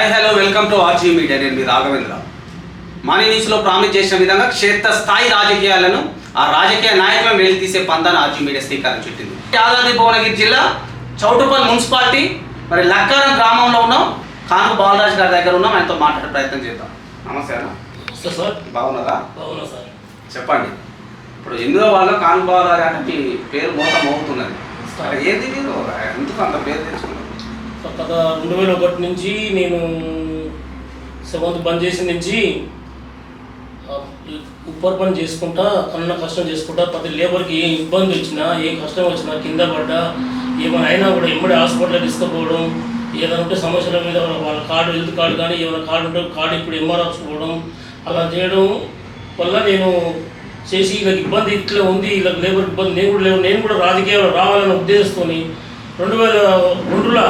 Hi hello welcome to RG media నేను మీ రాఘవేంద్ర. మానీ న్యూస్లో ప్రామిస్ చేసిన విధంగా క్షేత్ర స్థాయి రాజకీయాలను ఆ రాజకీయ నాయకులను వెళ్ళి తీసే పందాన్ని ఆర్జీ మీడియా శ్రీకారం చుట్టింది. యాదాద్రి భువనగిరి జిల్లా చౌటుపల్లి మున్సిపాలిటీ మరి లక్కారం గ్రామంలో ఉన్నాం. కాను బాలరాజు గారి దగ్గర ఉన్నాం. ఆయనతో మాట్లాడే ప్రయత్నం చేద్దాం. నమస్తే అన్న. సార్. బాగున్నారా? అవునా సార్. చెప్పండి. ఇప్పుడు ఎనిమిదో వాళ్ళ కాను బాలరాజు అంటే మీ పేరు మోత మోగుతున్నది. అక్కడ ఏంది మీరు? ఎందుకు అంత పేరు తెచ్చుకున్నారు? గత రెండు వేల ఒకటి నుంచి నేను సెవెంత్ బంద్ చేసిన నుంచి ఉప్పర్ పని చేసుకుంటా కన్నా కష్టం చేసుకుంటా ప్రతి లేబర్కి ఏ ఇబ్బంది వచ్చినా ఏ కష్టం వచ్చినా కింద పడ్డా ఏమైనా అయినా కూడా ఎమ్మడి హాస్పిటల్ తీసుకుపోవడం ఏదైనా ఉంటే సమస్యల మీద వాళ్ళ కార్డు హెల్త్ కార్డు కానీ ఏమైనా కార్డు ఉంటే కార్డు ఇప్పుడు ఎంఆర్ఎఫ్ పోవడం అలా చేయడం వల్ల నేను చేసి వీళ్ళకి ఇబ్బంది ఇట్లా ఉంది వీళ్ళకి లేబర్ ఇబ్బంది నేను కూడా లేవు నేను కూడా రాజకీయాలు రావాలనే ఉద్దేశంతో రెండు వేల రెండులో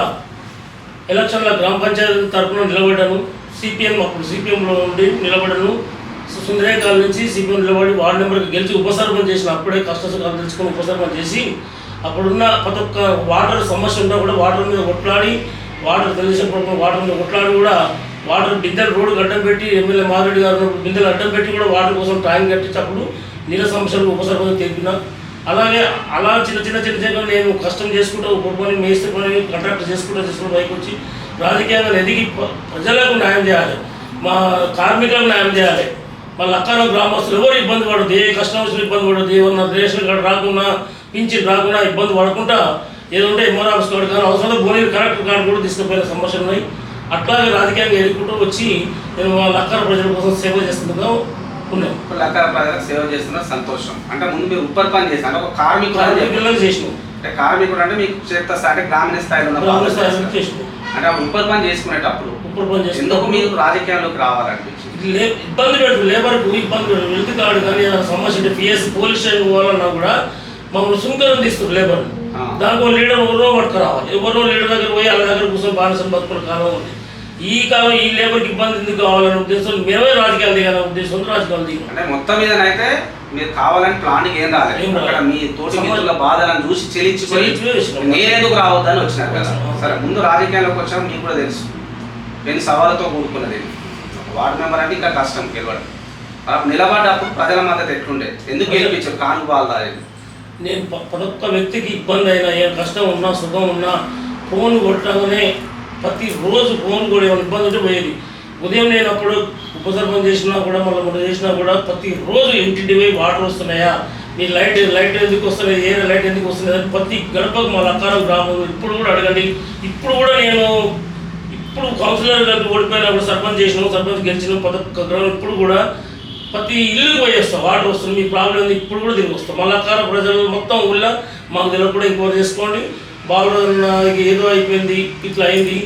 ఎలక్షన్లో గ్రామ పంచాయతీ తరఫున నిలబడ్డాను. సిపిఎం అప్పుడు సిపిఎంలో ఉండి నిలబడ్డాను సుందరేకాల నుంచి సిపిఎం నిలబడి వార్డు నెంబర్కి గెలిచి ఉపసర్పణ చేసిన అప్పుడే కష్టసుఖాలు తెలుసుకుని ఉపసర్పణ చేసి అప్పుడున్న ప్రతి ఒక్క వాటర్ సమస్య ఉన్నా కూడా వాటర్ మీద కొట్లాడి వాటర్ తెలిసినప్పుడు వాటర్ మీద కొట్లాడి కూడా వాటర్ బిందెలు రోడ్డు అడ్డం పెట్టి ఎమ్మెల్యే మారెడ్డి గారు బిందెలు అడ్డం పెట్టి కూడా వాటర్ కోసం ట్యాంక్ కట్టించినప్పుడు నీళ్ళ సమస్యలు ఉపసర్పణ తెలిపిన అలాగే అలా చిన్న చిన్న చిన్న చిన్న నేను కష్టం చేసుకుంటూ ఒక్కొక్క పని మేస్త్రి పని కాంట్రాక్ట్ చేసుకుంటూ చేసుకుంటూ పైకి వచ్చి రాజకీయంగా ఎదిగి ప్రజలకు న్యాయం చేయాలి. మా కార్మికులకు న్యాయం చేయాలి. మా లక్కన గ్రామస్తులు ఎవరు ఇబ్బంది పడదు ఏ కష్టం వచ్చిన ఇబ్బంది పడదు ఏమన్నా రేషన్ కార్డు రాకుండా పింఛన్ రాకుండా ఇబ్బంది పడకుండా ఏదంటే ఎంఆర్ ఆఫీస్ కార్డు కానీ అవసరం భూమి కరెక్ట్ కార్డు కూడా తీసుకుపోయిన సమస్యలు ఉన్నాయి. అట్లాగే రాజకీయంగా ఎదుర్కొంటూ వచ్చి నేను మా లక్కన ప్రజల కోసం సేవ చేస్తుండగా ఉన్నాను ఇప్పుడు లెక్కల ప్రజలకు సేవ చేస్తున్న సంతోషం. అంటే ముందు మీరు ఉప్పర్ పని చేశారు ఒక. కార్మికులకు చేసినాం. అంటే కార్మికుడు అంటే మీకు స్థాయి అంటే గ్రామీణ స్థాయిలో అంటే ఉప్పర్ పని చేసుకునేటప్పుడు ఎందుకు మీరు రాజకీయాల్లోకి రావాలనిపించింది? ఇబ్బంది పెడుతుంది లేబర్కు ఇబ్బంది పెడుతుంది హెల్త్ కార్డు కానీ సమస్య పిఎస్ పోలీస్ స్టేషన్ పోవాలన్నా కూడా మమ్మల్ని సుంకరం తీస్తారు లేబర్. దానికి లీడర్ ఎవరో పట్టుకురావాలి. ఎవరో లీడర్ దగ్గర పోయి వాళ్ళ దగ్గర కూర్చొని బానిసలు బతుకుల కాలం ఉంది. ఈ కాలం ఈ లేబర్కి ఇబ్బంది ఎందుకు కావాలనే ఉద్దేశం మేమే రాజకీయాలు దిగాలనే ఉద్దేశంతో రాజకీయాలు దిగాం అంటే మొత్తం మీదనైతే మీరు కావాలని ప్లానింగ్ ఏం రాలేదు. అక్కడ మీ తోటి మిత్రుల బాధలను చూసి వచ్చినాం. నేనెందుకు రావద్దని వచ్చినారు కదా. సరే ముందు రాజకీయాల్లోకి వచ్చాక మీకు కూడా తెలుసు. ఎన్ని సవాళ్ళతో కూడుకున్నది వార్డు మెంబర్ అంటే ఇంకా కష్టం గెలవడం అప్పుడు నిలబడ్డప్పుడు ప్రజల మద్దతు ఎట్లుండే? ఎందుకు గెలిపించారు? కాను బాగా నేను ప్రతి ఒక్క వ్యక్తికి ఇబ్బంది అయినా ఏ కష్టం ఉన్నా సుఖం ఉన్నా ఫోన్ కొట్టగానే ప్రతి రోజు ఫోన్ కూడా ఏమైనా ఇబ్బంది ఉంటే పోయేది. ఉదయం నేను అప్పుడు ఉపసర్పం చేసినా కూడా మళ్ళీ మొన్న చేసినా కూడా ప్రతి రోజు ఇంటింటి పోయి వాటర్ వస్తున్నాయా? నీ లైట్ లైట్ ఎందుకు వస్తలేదు? ఏ లైట్ ఎందుకు వస్తలేదు? అని ప్రతి గడపకు మా లక్కారం గ్రామం ఇప్పుడు కూడా అడగండి. ఇప్పుడు కూడా నేను ఇప్పుడు కౌన్సిలర్ గారికి ఓడిపోయినప్పుడు సర్పంచ్ చేసినాం సర్పంచ్ గెలిచిన ప్రతి ఒక్క గ్రామం ఇప్పుడు కూడా ప్రతి ఇల్లుకి పోయి వస్తాం. వాటర్ వస్తుంది మీ ప్రాబ్లం ఉంది ఇప్పుడు కూడా తిరిగి వస్తాం. మళ్ళా ప్రజలు మొత్తం ఊళ్ళో మాకు తెలియకుండా ఇంకోటి చేసుకోండి. బాగున్నది ఏదో అయిపోయింది ఇట్లా అయింది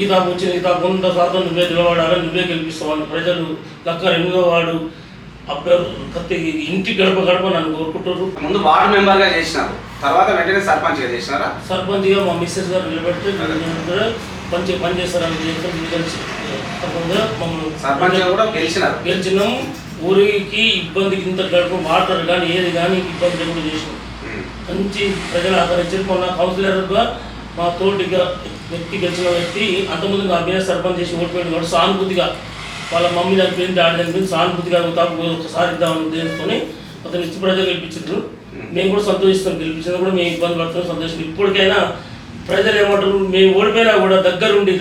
ఈ తాపు వచ్చింది ఈ తాపు కొంత శాతం నువ్వే నిలబడాలి నువ్వే గెలిపిస్తామని ప్రజలు లక్క ఎనిమిదో వాడు కత్తి ఇంటి గడప గడప నన్ను కోరుకుంటారు ముందు వార్డు మెంబర్గా చేసినారు. తర్వాత వెంటనే సర్పంచ్గా చేసినారా? సర్పంచ్గా మా మిస్సెస్ గారు నిలబెడితే పని పని చేస్తారని సర్పంచ్గా మమ్మల్ని సర్పంచ్గా కూడా గెలిచినారు. గెలిచినాం. ఊరికి ఇబ్బందికి ఇంత గడుపు వాటర్ కానీ ఏది కానీ ఇబ్బంది లేకుండా చేసినాం. మంచి ప్రజలు ఆదరించారు మొన్న కౌన్సిలర్గా మా తోటిగా వ్యక్తి గెలిచిన వ్యక్తి అంతకుముందు నా అభినయ సర్పంచ్ చేసి ఓడిపోయింది కాబట్టి సానుభూతిగా వాళ్ళ మమ్మీ చనిపోయింది డాడీ చనిపోయింది సానుభూతిగా తాకు ఒకసారి ఇద్దామని తెలుసుకొని అతను ఇచ్చి ప్రజలు గెలిపించారు మేము కూడా సంతోషిస్తాం గెలిపించినా కూడా మేము ఇబ్బంది పడుతున్నాం సంతోషం. ఇప్పటికైనా ప్రజలు ఏమంటారు మేము ఓడిపోయినా కూడా దగ్గరుండి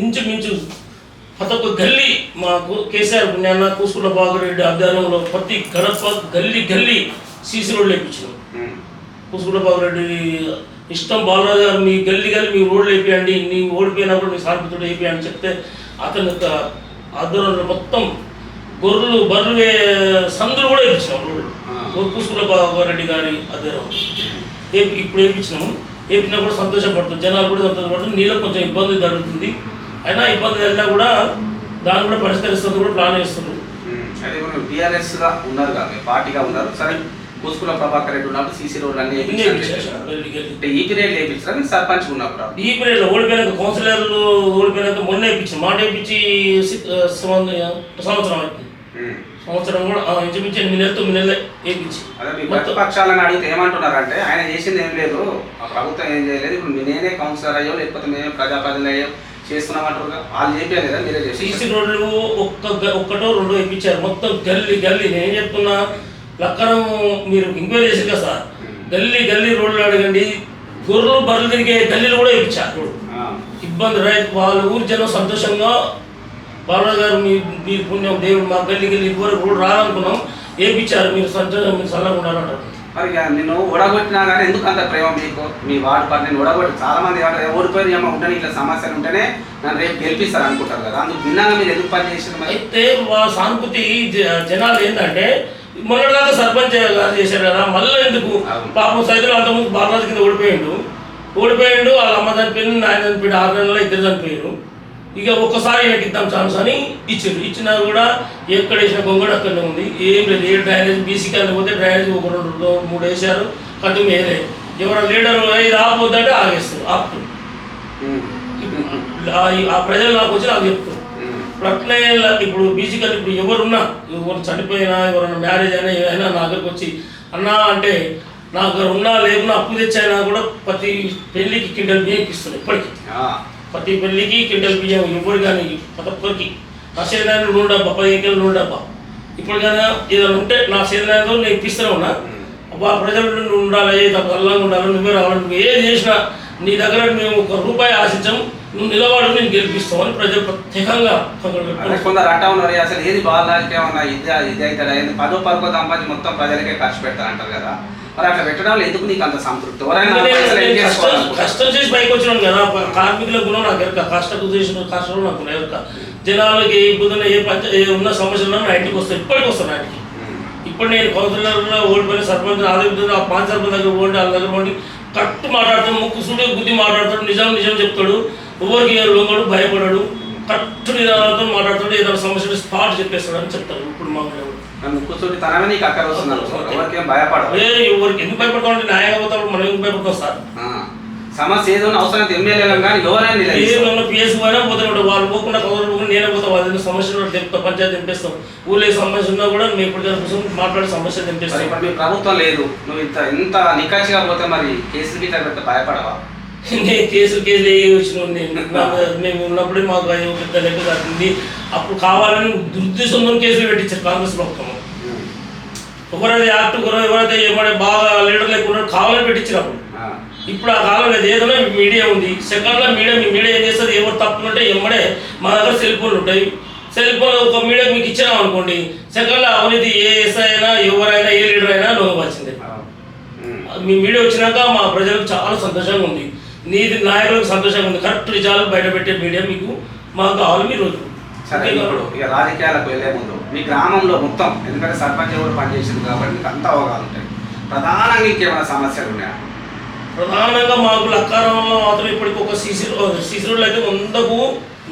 ఇంచుమించు ప్రతి ఒక్క గల్లీ మాకు కేసీఆర్ పుణ్యాన్న కూసుకున్న బాగురెడ్డి ఆధ్వర్యంలో ప్రతి గడప గల్లీ గల్లీ సీసీ రోడ్లు వేయించినాం కూసుకుంట బాబురెడ్డి ఇష్టం బాలరాజు గారు మీ గల్లీ గల్లీ మీ రోడ్లు వేపియండి నీ ఓడిపోయినప్పుడు మీ సార్పుతుడు వేపియండి అని చెప్తే అతను యొక్క ఆధ్వర్యంలో మొత్తం గొర్రెలు బర్రెలు వే- సందులు కూడా వేయించినాం రోడ్లు ఆ. కూసుకుల బాబురెడ్డి గారి ఆధ్వర్యం ఇప్పుడు వేయించినాము వేపినా కూడా సంతోషపడుతుంది. జనాలు కూడా సంతోషపడుతుంది. నీళ్ళకి కొంచెం ఇబ్బంది జరుగుతుంది. అయినా ఇబ్బంది జరిగినా కూడా దాన్ని కూడా పరిష్కరిస్తుంది కూడా ప్లాన్ వేస్తుంది ఉమ్. అయితే ఇప్పుడు టీఆర్ఎస్గా ఉన్నారు పార్టీగా ఉన్నారు. సరే కూసుకుల ప్రభాకర్ రెడ్డి ఉన్నప్పుడు సీసీ రోడ్లు అన్ని. అంటే ఈ పీరియడ్ వేయించారా మీరు సర్పంచ్ ఉన్నప్పుడు ఈ పీరియడ్ ఓడిపోయినాక కౌన్సిలర్లు ఓడిపోయినాక మొన్న వేయించి మాట వేయించి సంవత్సరం సంవత్సరం కూడా ఇంచుమించు ఎనిమిది నెలలు తొమ్మిది నెలలే వేయించి ప్రతిపక్షాలను అడిగితే ఏమంటున్నారంటే ఆయన చేసింది ఏం లేదు ఆ ప్రభుత్వం ఏం చేయలేదు ఇప్పుడు నేనే కౌన్సిలర్ అయ్యో లేకపోతే మేమే ప్రజాప్రతినిధులు అయ్యో చేస్తున్నామంటారు వాళ్ళు చెప్పారు కదా మీరే చేసి సీసీ రోడ్లు ఒక్క ఒక్కటో రెండో ఇప్పించారు మొత్తం గల్లీ గల్లీ. నేను చెప్తున్నా లక్కనం మీరు ఎంక్వైరీ చేసి కదా సార్. గల్లీ గల్లీ రోడ్లు అడగండి. గొర్రెలు బర్రెలు తిరిగే గల్లీలు కూడా రోడ్డు ఇబ్బంది రైతు వాళ్ళ ఊరి జనం సంతోషంగా బాలరాజు గారు మీ మీ పుణ్యం దేవుడు మా గల్లి గల్లి ఇదివరకు రోడ్డు రాదనుకున్నాం వేపించారు మీరు సంతోషంగా మీరు చల్లగా ఉండాలంటారు. మరి ఇక నిన్ను ఓడగొట్టినా కానీ ఎందుకు అంత ప్రేమ మీకు? మీ వార్డు పార్టీ నేను ఓడగొట్టి చాలా మంది ఏమంటారు ఓడిపోయి ఏమో ఉంటే ఇట్లా సమస్యలు ఉంటేనే నన్ను రేపు గెలిపిస్తారు అనుకుంటారు కదా. అందుకు భిన్నంగా మీరు ఎందుకు పని చేసిన అయితే వాళ్ళ సానుభూతి జనాలు ఏంటంటే మొన్నటిదాకా సర్పంచ్ చేశారు కదా మళ్ళీ ఎందుకు. పాపం సైదులు అంతకుముందు బాలరాజు కింద ఓడిపోయిండు. ఓడిపోయిండు వాళ్ళ అమ్మ చనిపోయింది నాయన చనిపోయిండు ఆరు నెలల్లో ఇద్దరు చనిపోయారు ఇక ఒక్కసారి ఇద్దాం ఛాన్స్ అని ఇచ్చారు ఇచ్చినా కూడా ఎక్కడ వేసిన గొంగడు అక్కడనే ఉంది. ఏం లేదు. ఏ డ్రైనేజ్ బీసీ కానీ పోతే డ్రైనేజ్ ఒక రెండు మూడు వేసారు కట్టు వేయలే ఎవరైనా లీడర్ రాబోద్దంటే ఆగేస్తారు. ఆపుతారు. ఆ- ఆ ప్రజలు నాకు వచ్చి నాకు చెప్తారు. ఇప్పుడు అట్లే ఇప్పుడు బీసీ కానీ ఇప్పుడు ఎవరున్నా ఎవరు చనిపోయినా ఎవరైనా మ్యారేజ్ అయినా ఏదైనా నా దగ్గరకు వచ్చి అన్నా అంటే నా దగ్గర ఉన్నా లేకున్నా అప్పు తెచ్చైనా కూడా ప్రతి పెళ్ళికి కిండల్ బియ్యం ఇస్తున్నాయి ఇప్పటికీ. ప్రతి పెళ్ళికి కిండల్ బియ్యం ఎవరు కానీ ప్రతి ఒక్కరికి. నా సేదనాయన నూనె డబ్బా పది ఎకరాలు నూనె డబ్బా. ఇప్పుడు కానీ ఏదైనా ఉంటే నా సేదనాయనతో నేను ఇప్పిస్తూనే ఉన్నా. అబ్బా ప్రజలు నువ్వు ఉండాలి తప్ప అల్లంగా ఉండాలి నువ్వే రావాలి నువ్వు ఏది చేసినా నీ దగ్గర మేము ఒక రూపాయి ఆశించాం. నువ్వు నిలబడు నేను గెలిపిస్తాం అని ప్రజలు ప్రత్యేకంగా. కొందరు అంటా ఉన్నారు అసలు ఏది బాగా ఉన్నా ఇది ఇది అవుతాడా ఏంది? పదో పరుకో సంపాదించి మొత్తం ప్రజలకే ఖర్చు పెడతారు అంటారు కదా. మరి అట్లా పెట్టడం ఎందుకు నీకు అంత సంతృప్తి? కష్టం చేసి పైకి వచ్చినాను కదా. కార్మికుల గుణం నాకు ఎరక కష్టం చేసిన కష్టం నాకు ఎరక. జనాలకి ఏ ఇబ్బంది ఏ పంచ ఏ ఉన్న సమస్యలు నా ఇంటికి వస్తాయి. ఇప్పటికి వస్తాను ఇంటికి ఇప్పుడు నేను కౌన్సిలర్లో ఓడిపోయిన సర్పంచ్ అదే విధంగా ఆ పాంచ్ సర్పంచ్ దగ్గర పోండి వాళ్ళ దగ్గర పోండి కరెక్ట్ మాట్లాడతాడు ముక్కు సూడి బుద్ధి మాట్లాడతాడు నిజం నిజం చెప్తాడు. ఎవరికి ఏ భయపడాడు కరెక్ట్ నిదానంతో మాట్లాడతాడు ఏదైనా సమస్యలు స్పాట్ చెప్పేస్తాడు అని చెప్తారు ఇప్పుడు మా కూర్చొని తనమే నీకు అక్కడ వస్తుంది అనుకో. ఎవరికేం భయపడవు. ఏ ఎవరికి ఎందుకు భయపడతాం న్యాయంగా పోతాడు మనం ఎందుకు భయపడతాం సార్. సమస్య ఏదో అవసరం ఎమ్మెల్యేలు కానీ ఎవరైనా. ఏమన్నా పిఎస్ పోయినా పోతాడు వాళ్ళు పోకుండా కౌలు పోకుండా నేనే పోతా వాళ్ళ సమస్యలు తెంపుతా పంచాయతీ తెంపేస్తాం. ఊళ్ళో ఏ సమస్య ఉన్నా కూడా మేము ఇప్పుడు కూర్చొని మాట్లాడే సమస్య తెంపేస్తాం. ఇప్పుడు మీ ప్రభుత్వం లేదు. నువ్వు ఇంత ఇంత నికాచిగా పోతే మరి కేసులు పెడితే భయపడవా? నేను కేసులు కేసులు ఏ వచ్చిన మేము ఉన్నప్పుడే మాకు అది పెద్ద లెక్క కాకుండా అప్పుడు కావాలని దుర్దేశంతో కేసులు పెట్టించారు కాంగ్రెస్ ప్రభుత్వం ఎవరైతే యాక్ట్ ఎవరైతే ఏమైనా బాగా లీడర్ లేకుండా కావాలని పెట్టించారు అప్పుడు. ఇప్పుడు ఆ కాలం లేదు ఏదైనా మీడియా ఉంది సెకండ్లో మీడియా మీ మీడియా ఏం చేస్తుంది ఎవరు తప్పులుంటే ఎమ్మడే మా దగ్గర సెల్ ఫోన్లు ఉంటాయి సెల్ ఫోన్ ఒక మీడియా మీకు ఇచ్చినాం అనుకోండి సెకండ్లో అవినీతి ఏ ఎస్ఐ అయినా ఎవరైనా ఏ లీడర్ అయినా ఆ. ఉమ్. మీ మీడియా వచ్చినాక మా ప్రజలకు చాలా సంతోషంగా ఉంది నీతి నాయకులకు సంతోషంగా ఉంది. కరెక్ట్ నిజాలు బయట పెట్టే మీడియా మీకు మాకు కావాలి మీరు రోజు. సరే ఇప్పుడు ఇక రాజకీయాలకు వెళ్ళే ముందు మీ గ్రామంలో మొత్తం ఎందుకంటే సర్పంచ్ ఎవరు పనిచేసింది కాబట్టి మీకు అంత అవగాహన ఉంటాయి ప్రధానంగా ఇంకేమైనా సమస్యలు ఉన్నాయా? ప్రధానంగా మాకు లక్కారంలో మాత్రం ఇప్పటికి ఒక సీసీ సీసీ రోడ్లు అయితే వందకు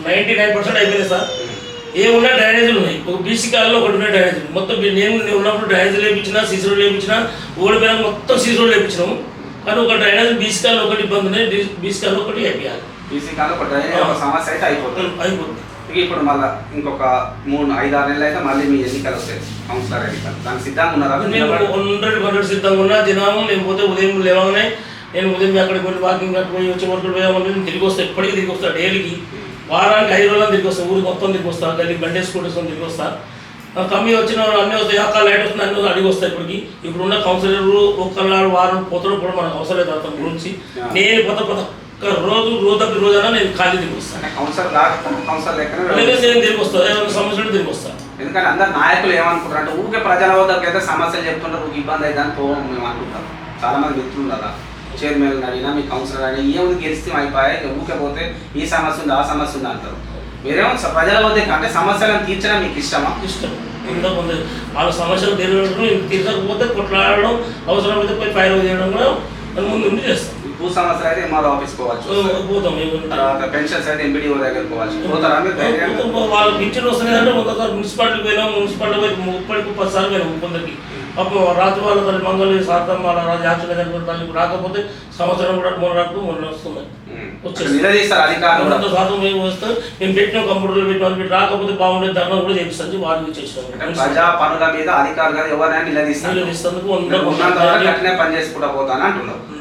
నైంటీ నైన్ పర్సెంట్ అయిపోయింది సార్. ఏమున్నా డ్రైనేజీలు ఉన్నాయి. ఒక బీసీ కాలంలో ఒకటి ఉన్నాయి డ్రైనేజీలు. మొత్తం మీ- నేను నేను ఉన్నప్పుడు డ్రైనేజీలు వేయించిన సీసీ రోడ్లు వేయించిన ఓడిపోయినా మొత్తం సీసీ రోడ్లు వేయించినాము కానీ ఒక డ్రైనేజ్ బీసీ కాలంలో ఒకటి ఇబ్బంది ఉన్నాయి బీసీ కాలంలో ఒకటి అయిపోయాలి. బీసీ కాదు ఒక డ్రైనేజ్ ఒక సమస్య అయితే అయిపోతుంది. అయిపోతుంది. ఇక ఇప్పుడు మళ్ళీ ఇంకొక మూడు ఐదు ఆరు నెలలు అయితే మళ్ళీ మీ ఎన్నికలు వస్తాయి. కౌన్సిలర్ ఎన్నికలు. దానికి సిద్ధంగా ఉన్నారా? నేను హండ్రెడ్ పర్సెంట్ సిద్ధంగా ఉన్నా. జనాము నేను పోతే ఉదయం లేవగానే నేను ఉదయం అక్కడికి వెళ్ళి వాకింగ్ అక్కడ పోయి వచ్చే వరకు పోయామని నేను తిరిగి వస్తాను ఎప్పటికీ తిరిగి వస్తాను డైలీకి. వారానికి ఐదు రోజులు తిరిగి వస్తాను ఊరికి మొత్తం తిరిగి వస్తాను గల్లీ బండి స్కూటర్స్ తిరిగి వస్తాను కమ్మి వచ్చిన అన్నీ వస్తాయి. అక్క లైట్ వస్తుంది అన్నీ అడిగి వస్తాయి ఇప్పటికి. ఇప్పుడున్న కౌన్సిలర్ ఒక్కనాడు వారం పోతాడు కూడా మనకు అవసరం లేదు అతని గురించి. నేను కొత్త కొత్త ఒక్క రోజు రోజు రోజైనా నేను ఖాళీ తిరిగి వస్తాను నేను తిరిగి వస్తాను ఏమైనా సమస్యలు తిరిగి వస్తాను ఎందుకంటే అందరు నాయకులు ఏమనుకుంటారు అంటే ఊరికే ప్రజల వద్దకు అయితే సమస్యలు చెప్తుంటారు ఊరికి ఇబ్బంది అయితే అని పోవం మేము అనుకుంటాం. చాలా మంది మిత్రులు కదా చైర్మన్ అడిగినా మీ కౌన్సిలర్ అడిగినా ఏముంది గెలిస్తే అయిపోయాయి ఊరికే పోతే ఈ సమస్య ఉంది ఆ సమస్య ఉంది అంటారు. మీరేమో ప్రజల వద్దకు అంటే సమస్యలను తీర్చడం మీకు ఇష్టమా? ఇష్టం. ఇంతకుముందు ఉంది వాళ్ళ సమస్యలు తీర్చకపోతే కొట్లాడడం అవసరమైతే పోయి ఫైర్ చేయడం కూడా ముందు చేస్తాం. భూ సమస్యలు అయితే ఎంఆర్ఓ ఆఫీస్ పోవచ్చు పోతాం తర్వాత పెన్షన్స్ అయితే ఎంపీడీఓ దగ్గర పోవచ్చు పోతారా మీరు? వాళ్ళ పింఛన్ కొంతసారి మున్సిపాలిటీ పోయినాం మున్సిపాలిటీ పోయి ముప్పటికి పది సార్లు పోయినాం కొందరికి. అప్పుడు రాత్రి వాళ్ళ తల్లి మంగళ వాళ్ళ రాజు తల్లి రాకపోతే సంవత్సరం కూడా మొన్న రాకు వస్తుంది. కొంత శాతం మేము వస్తే మేము పెట్టిన కంప్యూటర్లు పెట్టిన పెట్టి రాకపోతే బాగుండేది ధర్నా కూడా చేపిస్తాను వారికి అంటే చేసినాం. ప్రజా పనుల మీద అధికారులు ఎవరైనా నిలదీస్తారు. నిలదీస్తందుకు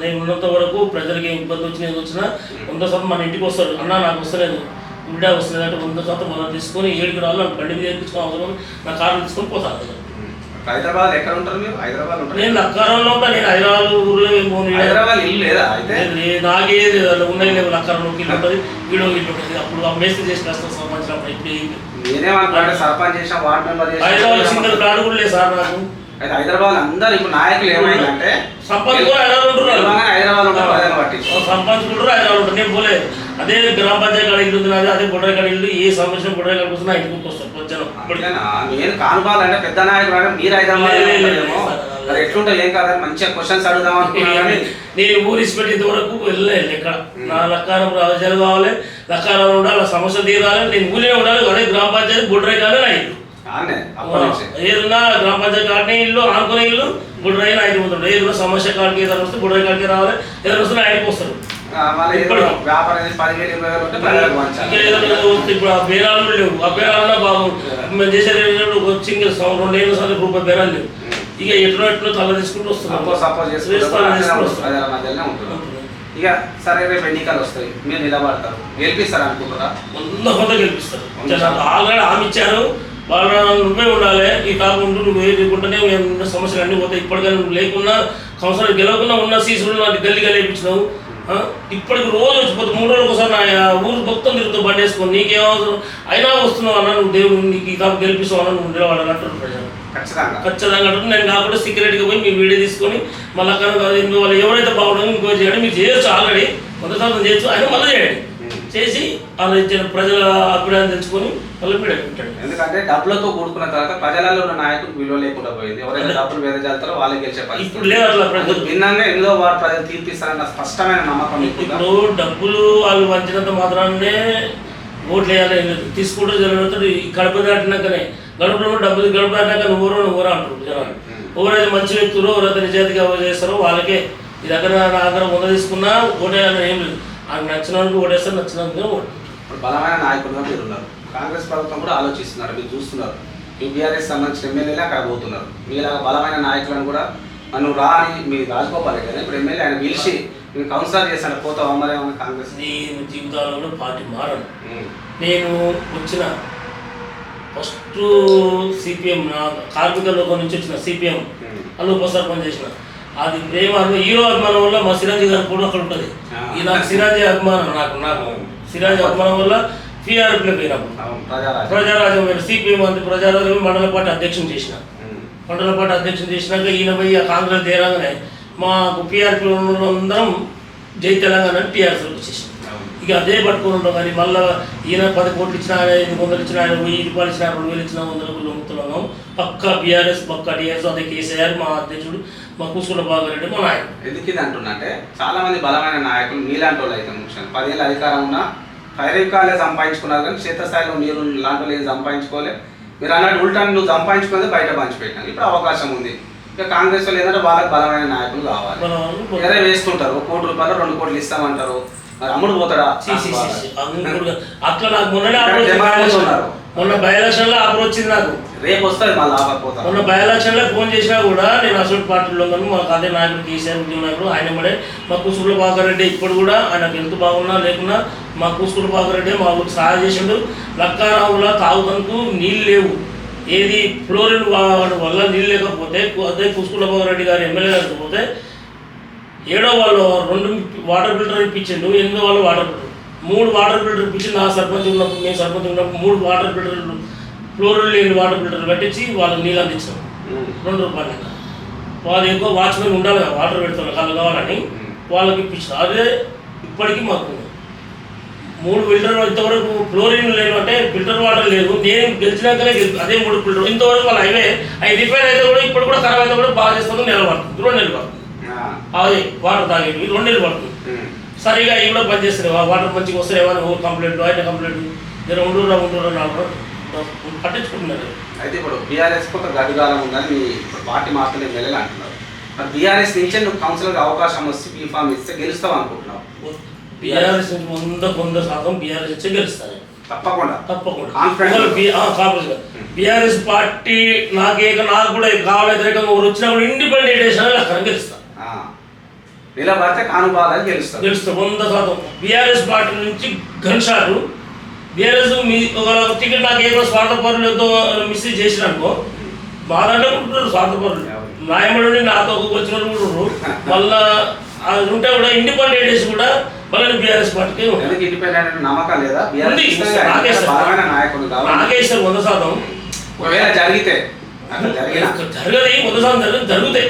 నేను ఉన్నంత వరకు ప్రజలకి ఇబ్బంది వచ్చినా ఏది వచ్చినా వంద శాతం మన ఇంటికి వస్తారు అన్న నాకు వస్తలేదు. విడా వస్తుంది అంటే వంద శాతం మనం తీసుకొని ఏడుకి రాళ్ళు నాకు బండి మీద ఎక్కించుకుని అవసరం. నా కారు తీసుకొని పోతాను హైదరాబాద్ ఎక్కడ ఉంటారు మీరు? హైదరాబాద్ ఉంటారు? నేను లక్కారంలో ఉంటా నేను హైదరాబాద్ ఊర్లో పోను. హైదరాబాద్ ఇల్లు లేదా అయితే? ఉన్నాయి లేవు లక్కారంలోకి ఇల్లు ఉంటుంది వీడియో ఇల్లు ఉంటుంది. అప్పుడు ఆ మేస్త్రి చేసి సంబంధించినప్పుడు ఇప్పుడు సర్పంచ్ చేసిన వార్డు మెంబర్ హైదరాబాద్ సింగల్ చేసిన కూడా లేదు సార్ నాకు. అయితే హైదరాబాద్ అందరు ఇప్పుడు నాయకులు ఏమైందంటే కూడా హైదరాబాద్ ఉంటున్నారు. హైదరాబాద్ ఉంటారు హైదరాబాద్ ఉంటుంది నేను అదే గ్రామ పంచాయతీ కాడ ఇల్లు ఉంది అదే కాడ ఇల్లు ఏ కాడ కూర్చున్నా ఇంటికి వస్తారు? నేను కానుకోవాలంటే పెద్ద నాయకుడు అంటే మీరు హైదరాబాద్ లే, లే, లే, ఉంటారేమో. లే, సార్. మరి ఎట్లుంటే ఏం కాదని మంచిగా క్వశ్చన్స్ అడుగుదాం అనుకున్నా కానీ నేను ఊరిసి పెట్టేంత వరకు వెళ్ళలేదు ఎక్కడ నా లక్కారం రాజాలు కావాలి లక్కారం ఉండాలి సమస్య తీరాలి నేను ఊళ్ళో ఉండాలి అదే గ్రామ పంచాయతీ బుడ్రాయి కాడ నా ఇల్లు. ఏదన్నా గ్రామ పంచాయతీ కాడనే ఇల్లు ఆనుకునే ఇల్లు బుడ్రాయి నా ఇంటికి ఉంటాడు ఏదైనా సమస్య కాడికి ఏదైనా వస్తే బుడ్రాయి కాడికి రావాలి. ఏదైనా వస్తే నా ఇంటికి వస్తారు ఆ, మళ్ళీ ఏదో ఇప్పుడు- చేసి ఇప్పుడు ఆ బేరాలు లేవు. ఆ బేరాలన్నా బాబు మేము సింగిల్ సంవత్సరం రెండు ఏళ్ళు సార్లు రూపాయి బేరాలు లేవు. ఇక ఎట్లో ఎట్లో తల తీసుకుంటూ వస్తున్నాం. ఉంటుంది ఇక సరే రేపు ఎన్నికలు వస్తాయి. మీరు నిలబడతారు. గెలిపిస్తారు అనుకుంటారా వంద వంద గెలిపిస్తారు ఆల్రెడీ హామీ ఇచ్చారు. వాళ్ళు నువ్వే ఉండాలి ఈ కాకుండా నువ్వు లేకుండానే ఉన్న సమస్యలు అన్నీ పోతాయి. ఇప్పటికైనా నువ్వు లేకున్నా సంవత్సరాలు గెలవకుండా ఉన్న సీసులు లాంటి గల్లి గల్లి ఇప్పించినావు ఆ? ఇప్పటికి రోజు వచ్చిపోతుంది మూడు రోజులు ఒకసారి నా ఊరు మొత్తం తిరుగుతూ బండి వేసుకొని నీకేం అవసరం? అయినా వస్తున్నావు అన్న నువ్వు దేవుడు నీకు ఈ కాపు గెలిపిస్తావు అన్న నువ్వు నిలబడాలి అంటారు ప్రజలు. ఖచ్చితంగా. ఖచ్చితంగా అంటారు నేను కాకుండా సీక్రెట్గా పోయి మీ వీడియో తీసుకొని మళ్ళీ అక్కడ వాళ్ళు ఎవరైతే బాగుంటుందో ఇంకో చేయండి. మీరు చేయొచ్చు ఆల్రెడీ. మొదటి శాతం చేయొచ్చు. అయినా మళ్ళీ చేయండి. చేసి వాళ్ళు ఇచ్చిన ప్రజల అభిప్రాయం తెలుసుకొని వీడియో పెట్టండి ఎందుకంటే డబ్బులతో కూడుకున్న తర్వాత ప్రజలలో ఉన్న నాయకులు విలువ లేకుండా పోయింది. ఎవరైతే డబ్బులు వెదజల్తారో వాళ్ళే గెలిచే ఇప్పుడు లేదు అట్లా ప్రజలు. అందుకు భిన్నంగా ఎనిమిదో వారు ప్రజలు తీర్పిస్తారన్న స్పష్టమైన నమ్మకం? ఇప్పుడు డబ్బులు వాళ్ళు వంచినంత మాత్రాన్నే ఓట్లు వేయాలి తీసుకుంటూ జరుగుతుంది. గడప దాటినాకనే. గడపలో డబ్బులు గడప దాటినాక నువ్వు నువ్వు అంటారు జనాలు. ఎవరైతే మంచి వ్యక్తులు ఎవరైతే నిజాయితీగా చేస్తారో వాళ్ళకే ఈ దగ్గర నా దగ్గర వంద తీసుకున్నా ఓటేయాలని ఏం లేదు. నాకు నచ్చిన వాళ్ళకి ఓటేస్తారు నచ్చిన ఇప్పుడు బలమైన నాయకులుగా మీరు ఉన్నారు కాంగ్రెస్ ప్రభుత్వం కూడా ఆలోచిస్తున్నారు మీరు చూస్తున్నారు. ఈ బీఆర్ఎస్ సంబంధించిన ఎమ్మెల్యేలు అక్కడ పోతున్నారు. మీలాగా బలమైన నాయకులను కూడా మనం రా అని మీ రాజగోపాల్ కదా ఇప్పుడు ఎమ్మెల్యే ఆయన పిలిచి మీరు కౌన్సిలర్ చేశాడు పోతావా మరేమన్నా కాంగ్రెస్? నేను జీవితాల్లో కూడా పార్టీ మారను. నేను వచ్చిన ఫస్ట్ సిపిఎం నా కార్మిక లోకం నుంచి వచ్చిన సిపిఎం. అల్లు ఉప సర్పంచ్ చేసిన అది ప్రేమ అభిమానం హీరో అభిమానం వల్ల మా సిరాజీ గారు కూడా అక్కడ ఉంటుంది. ఈ నాకు సిరాజీ అభిమానం నాకు నాకు సిరాజీ అభిమానం వల్ల పిఆర్పీలో పోయినప్పుడు ప్రజారాజ్యం. పోయిన. సిపిఎం అంటే ప్రజారాజ్యం మండల పార్టీ అధ్యక్షుని చేసిన. మండల పార్టీ అధ్యక్షుని చేసినాక ఈయన పోయి ఆ కాంగ్రెస్ తీరాగానే మాకు పిఆర్పీలో ఉన్న అందరం జై తెలంగాణ టీఆర్ఎస్లోకి వచ్చేసాం అవును. ఇక అదే పట్టుకుని ఉంటాం. కానీ మళ్ళీ ఈయన పది కోట్లు ఇచ్చిన ఆయన ఐదు వందలు ఇచ్చిన ఆయన వెయ్యి రూపాయలు ఇచ్చిన రెండు వేలు ఇచ్చిన వందలకు లొంగుతున్నాం పక్కా బీఆర్ఎస్ పక్కా టీఆర్ఎస్ అదే కేసీఆర్ మా అధ్యక్షుడు మా కూసుకుంట బాగారెడ్డి మా నాయకుడు. ఎందుకు ఇది అంటున్నా అంటే చాలా మంది బలమైన నాయకులు మీలాంటి వాళ్ళు అయితే ముఖ్యంగా పదేళ్ళ అధికారం ఉన్నా పైరవికాలే సంపాదించుకున్నారు కానీ క్షేత్రస్థాయిలో మీరు లాంటి వాళ్ళు ఏం సంపాదించుకోలే? మీరు అన్నట్టు ఉల్టా నువ్వు సంపాదించుకున్నది బయట పంచిపెట్టినాను ఇప్పుడు అవకాశం ఉంది. ఇక కాంగ్రెస్ వాళ్ళు ఏంటంటే వాళ్ళకి బలమైన నాయకులు కావాలి. వేరే వేస్తుంటారు. కోటి రూపాయలు రెండు కోట్లు ఇస్తామంటారు. మరి అమ్ముడు పోతాడా? అట్లా నాకు. మొన్న బై ఎలక్షన్లో అప్రోచ్ వచ్చింది నాకు. రేపు వస్తుంది మళ్ళీ ఆపకపోతారు మొన్న బై ఎలక్షన్లో ఫోన్ చేసినా కూడా నేను అసలు పార్టీలో ఉన్నాను. మాకు అదే నాయకుడు కేసీఆర్ నాయకుడు ఆయన మడే. మా కూసుకుల బాగారెడ్డి ఇప్పుడు కూడా ఆయనకు ఎంత బాగున్నా లేకున్నా మా కూసుకుల బాగారెడ్డి మా ఊరికి సహాయం చేసిండు. లక్కారావుల తాగుతందుకు నీళ్ళు లేవు. ఏది ఫ్లోరిన్ వల్ల నీళ్ళు లేకపోతే అదే కూసుకుల బాగారెడ్డి గారు ఎమ్మెల్యే గారికి పోతే ఏడో వాళ్ళు రెండు వాటర్ ఫిల్టర్ ఇప్పించిండు ఎనిమిదో వాళ్ళు వాటర్ ఫిల్టర్. మూడు వాటర్ ఫిల్టర్ ఇప్పించి నా సర్పంచ్ ఉన్నప్పుడు మేము సర్పంచ్ ఉన్నప్పుడు మూడు వాటర్ ఫిల్టర్లు ఫ్లోరిన్ లేని వాటర్ ఫిల్టర్ పెట్టించి వాళ్ళకి నీళ్ళు అందించాం. రెండు రూపాయలు వాళ్ళు ఎక్కువ వాచ్మెన్ ఉండాలి కదా వాటర్ పెడుతున్నారు కళ్ళు కావాలని. వాళ్ళకి ఇప్పించారు. అదే ఇప్పటికీ మాకు మూడు ఫిల్టర్ ఇంతవరకు ఫ్లోరిన్ లేదు అంటే ఫిల్టర్ వాటర్ లేదు. నేను గెలిచినాకనే గెలి- అదే మూడు ఫిల్టర్. ఇంతవరకు వాళ్ళు అవే అవి రిపేర్ అయితే కూడా ఇప్పుడు కూడా ఖరాబ్ అయితే కూడా బాగా చేస్తుంది నిలబడుతుంది. పడుతుంది ఆ. అదే వాటర్ తాగేవి రెండు నెలలు పడుతుంది. సరిగా ఇవి కూడా పనిచేస్తున్నాయి వాటర్ మంచిగా వస్తాయేమో ఓ కంప్లైంట్ ఆయన కంప్లైంట్. జర ఉండురా ఉండురా నాలుగు పట్టించుకుంటున్నారు. అయితే ఇప్పుడు బీఆర్ఎస్ ఒక గడుగాలం ఉందని పార్టీ మాత్రమే ఎమ్మెల్యేలు అంటున్నారు. మరి బీఆర్ఎస్ నుంచే నువ్వు కౌన్సిలర్ అవకాశం వస్తే బీఫామ్ ఇస్తే గెలుస్తావు అనుకుంటున్నావు? బీఆర్ఎస్ నుంచి వంద వంద శాతం బీఆర్ఎస్ వచ్చి గెలుస్తారు తప్పకుండా. తప్పకుండా. బీఆర్ఎస్ పార్టీ నాకే నాకు కూడా కావాలి వ్యతిరేకంగా ఎవరు వచ్చినా కూడా ఇండిపెండెంట్ వేసినా అక్కడ గెలుస్తా. ఆ. నిలబడితే కానుబాలని గెలుస్తావు గెలుస్తా వంద శాతం. బీఆర్ఎస్ పార్టీ నుంచి గన్ షాట్ బీఆర్ఎస్ మీ ఒక టికెట్ నాకు ఏదో స్వార్థపరులతో మిస్ చేసిన అనుకో మా దాంట్లో ఉంటున్నారు స్వార్థపరులు. నాయమడి నాతో వచ్చిన వాళ్ళు. మళ్ళా అది ఉంటే కూడా ఇండిపెండెంట్ డేస్ కూడా మళ్ళీ బీఆర్ఎస్ పార్టీకే ఇండిపెండెంట్ నమ్మకం లేదా? ఇస్తారు వంద శాతం. ఒకవేళ జరిగితే జరిగిన జరగదు శాతం జరగదు జరుగుతాయి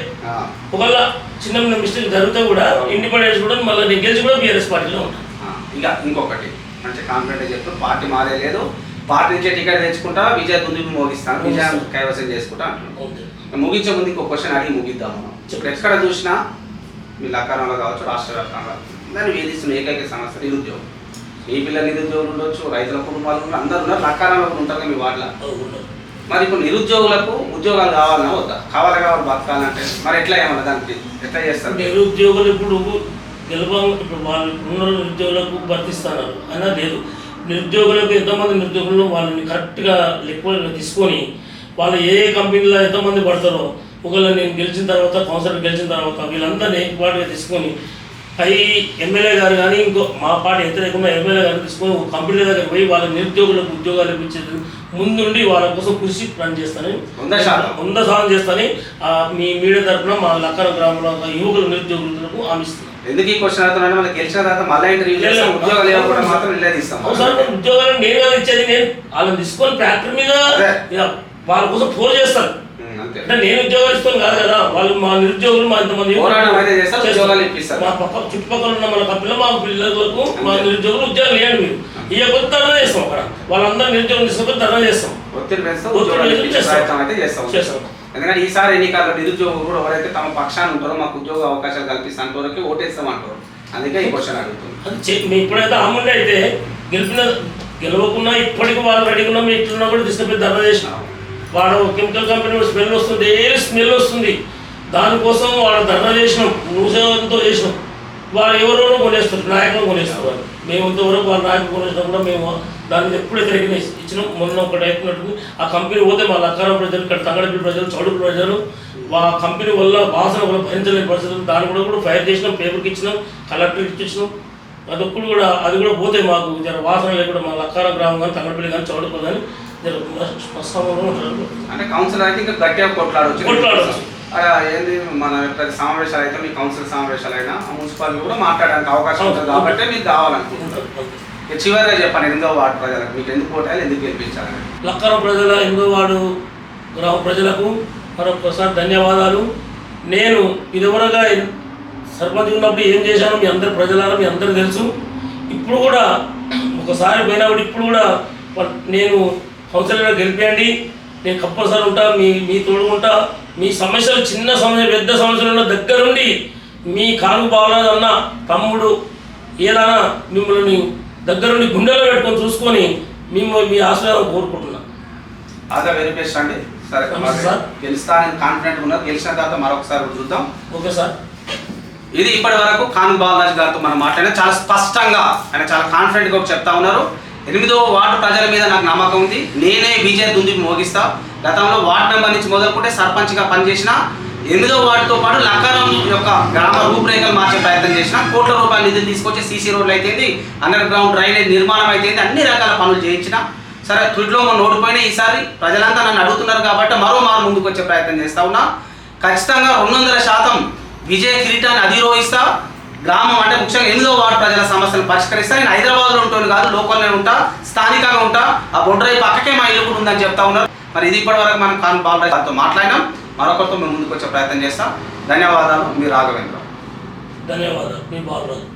ఒకవేళ చిన్న చిన్న మిస్టేక్ జరిగితే కూడా ఇండిపెండెన్స్ కూడా మళ్ళీ నేను గెలిచి కూడా బీఆర్ఎస్ పార్టీలో ఉంటాను ఇక ఇంకొకటి మంచి కాన్ఫిడెంట్ చెప్తూ పార్టీ మారే లేదు. పార్టీ నుంచే టికెట్ తెచ్చుకుంటా విజయ దుందుకు మోగిస్తాను విజయం కైవసం చేసుకుంటా అంటున్నాను. ముగించే ముందు ఇంకో క్వశ్చన్ అడిగి ముగిద్దాం ఇప్పుడు ఎక్కడ చూసినా మీ లక్కారంలో కావచ్చు రాష్ట్ర వ్యాప్తంగా దాన్ని వేధిస్తున్న ఏకైక సమస్య నిరుద్యోగం. మీ పిల్లలు నిరుద్యోగులు ఉండొచ్చు రైతుల కుటుంబాలు అందరూ ఉన్నారు లక్కారంలో ఉంటారు మీ వాటిలో. మరి ఇప్పుడు నిరుద్యోగులకు ఉద్యోగాలు కావాలన్నా వద్దా కావాలి కావాలి బతకాలంటే. మరి ఎట్లా ఏమన్నా దానికి ఎట్లా చేస్తారు? నిరుద్యోగులు ఇప్పుడు గెలవ ఇప్పుడు వాళ్ళు ఉన్న నిరుద్యోగులకు భర్తిస్తున్నారు అయినా లేదు. నిరుద్యోగులకు ఎంతమంది నిరుద్యోగులు వాళ్ళని కరెక్ట్గా లెక్క తీసుకొని వాళ్ళు ఏ ఏ కంపెనీలో ఎంతమంది పడతారో ఒకవేళ నేను గెలిచిన తర్వాత కౌన్సిలర్ గెలిచిన తర్వాత వీళ్ళందరినీ ఏకపాటుగా తీసుకొని పై ఎమ్మెల్యే గారు కానీ ఇంకో మా పార్టీ వ్యతిరేకంగా ఎమ్మెల్యే గారు తీసుకొని ఒక కంపెనీ దగ్గర పోయి వాళ్ళ నిరుద్యోగులకు ఉద్యోగాలు ఇప్పించేది ముందుండి వాళ్ళ కోసం కృషి పని చేస్తానని వంద శాతం. వంద శాతం చేస్తానని ఆ, మీ మీడియా తరఫున మా లక్కర గ్రామంలో యువకుల నిరుద్యోగులకు హామీస్తున్నాం ఎందుకు ఈ క్వశ్చన్ అవుతున్నాను మనకి గెలిచిన తర్వాత మళ్ళీ ఇంటర్వ్యూ చేస్తాం. ఉద్యోగాలు ఇవ్వకుండా మాత్రం నిలదీస్తాం ఉద్యోగాలు నేను ఇచ్చేది నేను వాళ్ళని తీసుకొని ఫ్యాక్టరీ మీద వాళ్ళ కోసం ఫోన్ చేస్తాను అంటే నేను ఇస్తాను కాదు కదా వాళ్ళు మా నిరుద్యోగులు మా ఇంతమంది. మా పక్క చుట్టుపక్కల ఉన్న మన కంపెనీలో మా పిల్లలకు మా అంతే. నిరుద్యోగులు ఉద్యోగాలు ఇవ్వండి మీరు. ఇవ్వకపోతే ధర్నా చేస్తాం అక్కడ. వాళ్ళందరూ నిరుద్యోగం తీసుకొని ధర్నా చేస్తాం. చేస్తాం. ఎందుకంటే ఈసారి ఎన్నికల్లో నిరుద్యోగులు కూడా ఎవరైతే తమ పక్షాన ఉంటారో మాకు ఉద్యోగ అవకాశాలు కల్పిస్తాను వరకు ఓటేస్తాం అంటారు అందుకే ఈ క్వశ్చన్ అడుగుతుంది మీ ఇప్పుడైతే అమ్ముండే అయితే గెలిపిన గెలవకుండా ఇప్పటికి వాళ్ళు రెడీగా ఉన్నా మీ ఇట్లున్నా కూడా తీసుకుపోయి ధర చేసిన. వాడు కెమికల్ కంపెనీ స్మెల్ వస్తుంది ఏ స్మెల్ వస్తుంది? దానికోసం వాడు ధర్నా చేసినాం మూసేంతో చేసినాం. వాళ్ళు ఎవరెవరో కొనేస్తారు నాయకులు కొనేస్తారు వాళ్ళు మేము ఇంతవరకు వాళ్ళ నాయకులు కొనేసినా కూడా మేము దాన్ని ఎప్పుడు వ్యతిరేకంగా ఇచ్చినాం మొన్న ఒక అయిపోయినట్టు ఆ కంపెనీ పోతే మా లక్కారం ప్రజలు ఇక్కడ తంగడపల్లి ప్రజలు చౌడుపు ప్రజలు ఆ కంపెనీ వల్ల వాసన వల్ల భరించలేని పరిస్థితులు దాన్ని కూడా కూడా ఫైర్ చేసినాం పేపర్కి ఇచ్చినాం కలెక్టర్కి ఇచ్చినాం అదొక్కడు కూడా అది కూడా పోతే మాకు జర వాసన లేకుండా మా లక్కారం గ్రామం కానీ తంగడపల్లి కానీ చౌడపల్లి కానీ అంటే కౌన్సిల్ అయితే ఇంకా గట్టిగా కొట్లాడవచ్చు ఏంది మన ప్రతి సమావేశాలు అయితే మీ కౌన్సిల్ సమావేశాలు అయినా మున్సిపాలిటీ కూడా మాట్లాడడానికి అవకాశం ఉంటుంది కాబట్టి మీకు కావాలనుకుంటున్నారు. చివరిగా చెప్పండి ఎనిమిదో వార్డు ప్రజలకు. మీకు ఎందుకు ఓటాలి ఎందుకు గెలిపించాలని లక్కరం ప్రజల ఎనిమిదవాడు గ్రామ ప్రజలకు మరొకసారి ధన్యవాదాలు. నేను ఇదివరగా సర్పంచ్ ఉన్నప్పుడు ఏం చేశానో మీ అందరి ప్రజలను మీ అందరూ తెలుసు. ఇప్పుడు కూడా ఒకసారి పోయినప్పుడు ఇప్పుడు కూడా నేను కౌన్సిలర్ గెలిపేయండి. నేను కంపల్సరీ ఉంటా మీ మీ తోడు ఉంటా. మీ సమస్యలు చిన్న సమస్య పెద్ద సమస్యలు ఉన్న దగ్గరుండి మీ కాలు బాగాలన్న తమ్ముడు ఏదైనా మిమ్మల్ని దగ్గరుండి గుండెలో పెట్టుకొని చూసుకొని మేము మీ ఆశీర్వాదం కోరుకుంటున్నాం. అదే వెరిఫికేషన్ అండి. సరే నమస్తే సార్. గెలుస్తా అని కాన్ఫిడెంట్ ఉన్నారు. గెలిచిన తర్వాత మరొకసారి చూద్దాం. Okay sir. ఇది ఇప్పటి వరకు ఖాన్ బాలరాజ్ గారితో మనం మాట్లాడిన. చాలా స్పష్టంగా ఆయన చాలా కాన్ఫిడెంట్గా చెప్తా ఉన్నారు. ఎనిమిదో వార్డు ప్రజల మీద నాకు నమ్మకం ఉంది. నేనే బీజేపీ దుంది మోగిస్తా. గతంలో వార్డు మెంబర్ నుంచి మొదలుకుంటే సర్పంచ్గా పనిచేసిన ఎనిమిదో వార్డుతో పాటు లక్కారం యొక్క గ్రామ రూపురేఖలు మార్చే ప్రయత్నం చేసిన. కోట్ల రూపాయల నిధులు తీసుకొచ్చి సీసీ రోడ్లు అయితే అండర్ గ్రౌండ్ డ్రైనేజ్ నిర్మాణం అయితే అన్ని రకాల పనులు చేయించిన. సరే తుడిలో మన ఓడిపోయినా ఈసారి ప్రజలంతా నన్ను అడుగుతున్నారు కాబట్టి మరో మారు ముందుకు వచ్చే ప్రయత్నం చేస్తా ఉన్నా. ఖచ్చితంగా రెండు వందల శాతం విజయ కిరీటాన్ని అధిరోహిస్తా. గ్రామం అంటే ముఖ్యంగా ఎనిమిదో వార్డు ప్రజల సమస్యలు పరిష్కరిస్తా నేను హైదరాబాద్లో ఉంటాను కాదు లోకల్నే ఉంటా స్థానికంగా ఉంటా. ఆ బొడ్రై పక్కకే మా ఇల్లు కూడా ఉందని చెప్తా ఉన్నారు. మరి ఇది ఇప్పటి వరకు మనం కాన్ బాలరాజ్ గారితో మాట్లాడినాం. మరొకరితో మేము ముందుకు వచ్చే ప్రయత్నం చేస్తాం. ధన్యవాదాలు. మీ రాఘవేంద్ర. ధన్యవాదాలు. మీ బాలరాజు.